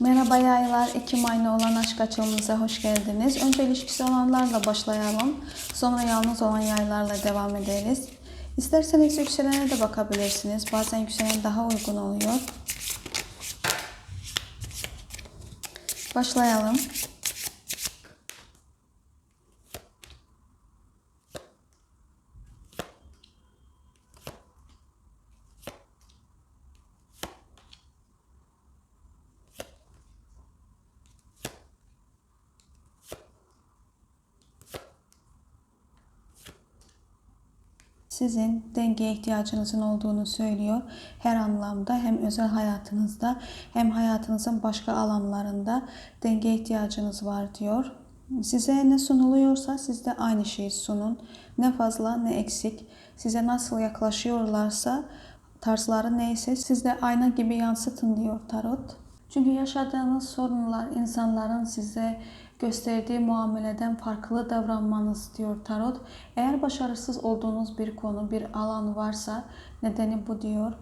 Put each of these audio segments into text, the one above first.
Merhaba yaylar, Ekim ayına olan aşk açılımımıza hoş geldiniz. Önce ilişkisi olanlarla başlayalım. Sonra yalnız olan yaylarla devam ederiz. İsterseniz yükselene de bakabilirsiniz. Bazen yükselen daha uygun oluyor. Başlayalım. Sizin dengeye ihtiyacınızın olduğunu söylüyor. Her anlamda hem özel hayatınızda hem hayatınızın başka alanlarında dengeye ihtiyacınız var diyor. Size ne sunuluyorsa siz de aynı şeyi sunun. Ne fazla ne eksik. Size nasıl yaklaşıyorlarsa tarzları neyse siz de ayna gibi yansıtın diyor tarot. Çünkü yaşadığınız sorunlar insanların size gösterdiği muameleden farklı davranmanız diyor tarot. Eğer başarısız olduğunuz bir konu, bir alan varsa nedeni bu diyor.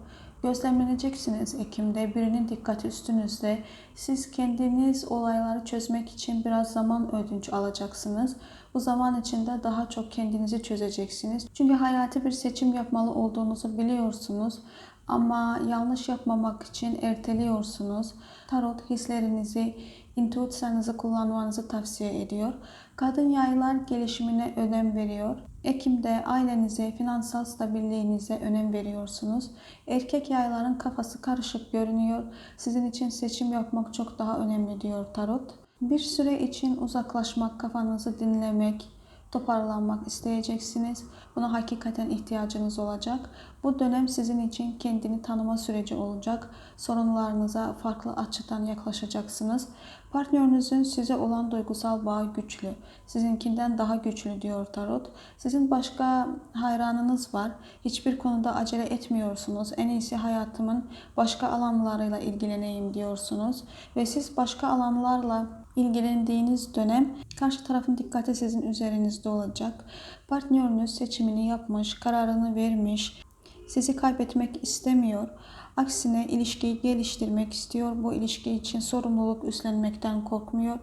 Gözlemleneceksiniz Ekim'de. Birinin dikkati üstünüzde. Siz kendiniz olayları çözmek için biraz zaman ödünç alacaksınız. Bu zaman içinde daha çok kendinizi çözeceksiniz. Çünkü hayati bir seçim yapmalı olduğunuzu biliyorsunuz. Ama yanlış yapmamak için erteliyorsunuz. Tarot hislerinizi, intuisyonunuzu kullanmanızı tavsiye ediyor. Kadın yaylar gelişimine önem veriyor. Ekim'de ailenize, finansal stabilliğinize önem veriyorsunuz. Erkek yayların kafası karışık görünüyor. Sizin için seçim yapmak çok daha önemli diyor tarot. Bir süre için uzaklaşmak, kafanızı dinlemek, toparlanmak isteyeceksiniz. Buna hakikaten ihtiyacınız olacak. Bu dönem sizin için kendini tanıma süreci olacak. Sorunlarınıza farklı açıdan yaklaşacaksınız. Partnerinizin size olan duygusal bağı güçlü. Sizinkinden daha güçlü diyor tarot. Sizin başka hayranınız var. Hiçbir konuda acele etmiyorsunuz. En iyisi hayatımın başka alanlarıyla ilgileneyim diyorsunuz. Ve siz başka alanlarla ilgilendiğiniz dönem karşı tarafın dikkati sizin üzerinizde olacak. Partneriniz seçimini yapmış, kararını vermiş, sizi kaybetmek istemiyor. Aksine ilişkiyi geliştirmek istiyor. Bu ilişki için sorumluluk üstlenmekten korkmuyor.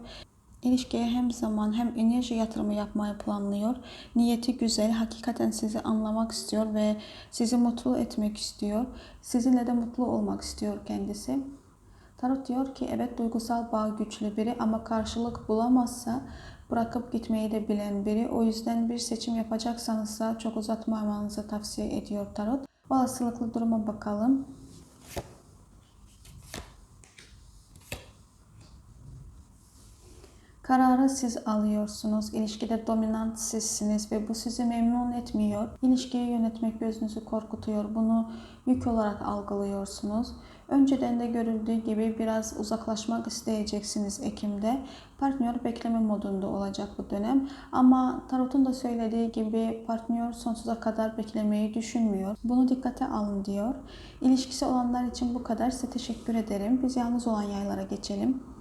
İlişkiye hem zaman hem enerji yatırımı yapmayı planlıyor. Niyeti güzel, hakikaten sizi anlamak istiyor ve sizi mutlu etmek istiyor. Sizinle de mutlu olmak istiyor kendisi. Tarot diyor ki evet duygusal bağ güçlü biri ama karşılık bulamazsa bırakıp gitmeyi de bilen biri. O yüzden bir seçim yapacaksanız da çok uzatmamanızı tavsiye ediyor Tarot. Olasılıklı duruma bakalım. Kararı siz alıyorsunuz. İlişkide dominant sizsiniz ve bu sizi memnun etmiyor. İlişkiyi yönetmek gözünüzü korkutuyor. Bunu yük olarak algılıyorsunuz. Önceden de görüldüğü gibi biraz uzaklaşmak isteyeceksiniz Ekim'de. Partner bekleme modunda olacak bu dönem. Ama Tarot'un da söylediği gibi partner sonsuza kadar beklemeyi düşünmüyor. Bunu dikkate alın diyor. İlişkisi olanlar için bu kadar. Size teşekkür ederim. Biz yalnız olan yaylara geçelim.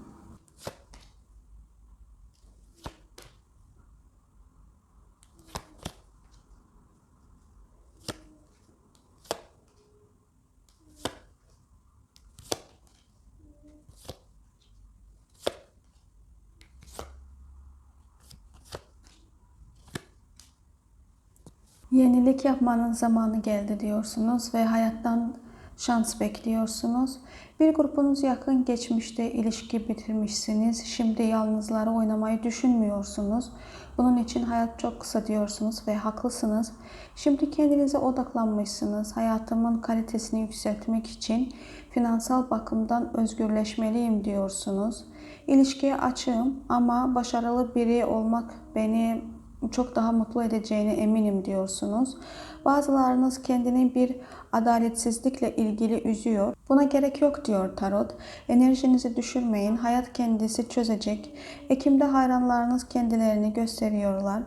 Yenilik yapmanın zamanı geldi diyorsunuz ve hayattan şans bekliyorsunuz. Bir grupunuz yakın geçmişte ilişki bitirmişsiniz. Şimdi yalnızları oynamayı düşünmüyorsunuz. Bunun için hayat çok kısa diyorsunuz ve haklısınız. Şimdi kendinize odaklanmışsınız. Hayatımın kalitesini yükseltmek için finansal bakımdan özgürleşmeliyim diyorsunuz. İlişkiye açığım ama başarılı biri olmak beni çok daha mutlu edeceğine eminim diyorsunuz. Bazılarınız kendini bir adaletsizlikle ilgili üzüyor. Buna gerek yok diyor tarot. Enerjinizi düşürmeyin. Hayat kendisi çözecek. Ekim'de hayranlarınız kendilerini gösteriyorlar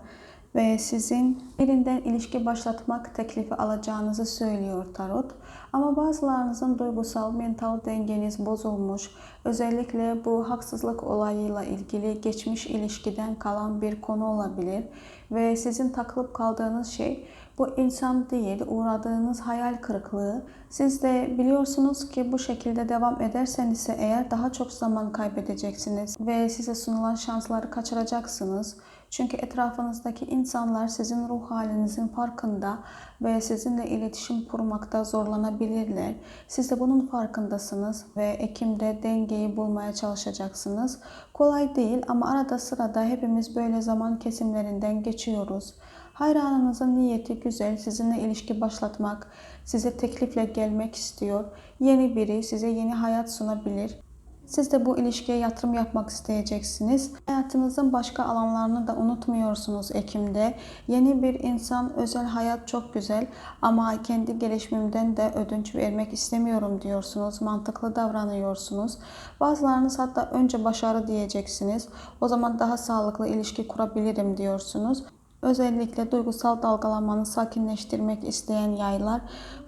ve sizin birinden ilişki başlatmak teklifi alacağınızı söylüyor tarot. Ama bazılarınızın duygusal, mental dengeniz bozulmuş. Özellikle bu haksızlık olayıyla ilgili geçmiş ilişkiden kalan bir konu olabilir. Ve sizin takılıp kaldığınız şey Bu insan değil, uğradığınız hayal kırıklığı. Siz de biliyorsunuz ki bu şekilde devam ederseniz eğer daha çok zaman kaybedeceksiniz ve size sunulan şansları kaçıracaksınız. Çünkü etrafınızdaki insanlar sizin ruh halinizin farkında ve sizinle iletişim kurmakta zorlanabilirler. Siz de bunun farkındasınız ve Ekim'de dengeyi bulmaya çalışacaksınız. Kolay değil ama arada sırada hepimiz böyle zaman kesimlerinden geçiyoruz. Hayranınızın niyeti güzel, sizinle ilişki başlatmak, size teklifle gelmek istiyor. Yeni biri size yeni hayat sunabilir. Siz de bu ilişkiye yatırım yapmak isteyeceksiniz. Hayatınızın başka alanlarını da unutmuyorsunuz Ekim'de. Yeni bir insan, özel hayat çok güzel ama kendi gelişimimden de ödünç vermek istemiyorum diyorsunuz. Mantıklı davranıyorsunuz. Bazılarınız hatta önce başarı diyeceksiniz. O zaman daha sağlıklı ilişki kurabilirim diyorsunuz. Özellikle duygusal dalgalanmanı sakinleştirmek isteyen yaylar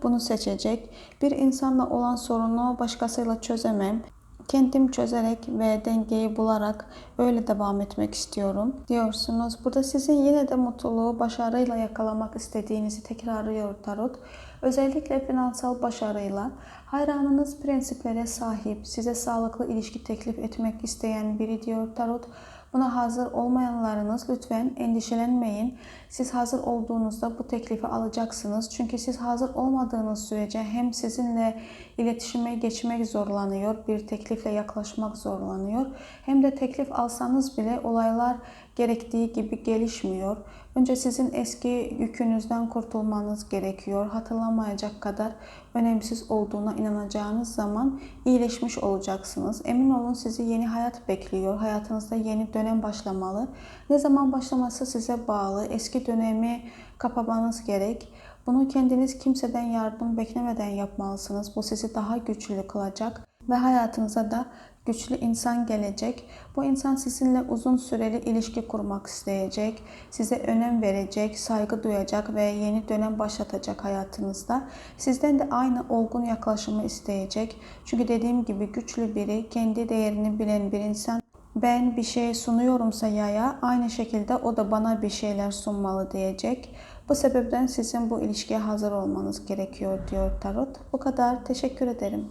bunu seçecek. Bir insanla olan sorunu başkasıyla çözemem. Kendim çözerek ve dengeyi bularak öyle devam etmek istiyorum diyorsunuz. Burada sizin yine de mutluluğu başarıyla yakalamak istediğinizi tekrarlıyor Tarot. Özellikle finansal başarıyla hayranınız prensiplere sahip, size sağlıklı ilişki teklif etmek isteyen biri diyor Tarot. Buna hazır olmayanlarınız lütfen endişelenmeyin. Siz hazır olduğunuzda bu teklifi alacaksınız. Çünkü siz hazır olmadığınız sürece hem sizinle iletişime geçmek zorlanıyor, bir teklifle yaklaşmak zorlanıyor. Hem de teklif alsanız bile olaylar gerektiği gibi gelişmiyor. Önce sizin eski yükünüzden kurtulmanız gerekiyor. Hatırlamayacak kadar önemsiz olduğuna inanacağınız zaman iyileşmiş olacaksınız. Emin olun sizi yeni hayat bekliyor. Hayatınızda yeni dönem başlamalı. Ne zaman başlaması size bağlı. Eski dönemi kapamanız gerek. Bunu kendiniz kimseden yardım beklemeden yapmalısınız. Bu sizi daha güçlü kılacak ve hayatınıza da güçlü insan gelecek. Bu insan sizinle uzun süreli ilişki kurmak isteyecek. Size önem verecek, saygı duyacak ve yeni dönem başlatacak hayatınızda. Sizden de aynı olgun yaklaşımı isteyecek. Çünkü dediğim gibi güçlü biri, kendi değerini bilen bir insan ben bir şey sunuyorumsa yaya aynı şekilde o da bana bir şeyler sunmalı diyecek. Bu sebepten sizin bu ilişkiye hazır olmanız gerekiyor diyor Tarot. Bu kadar. Teşekkür ederim.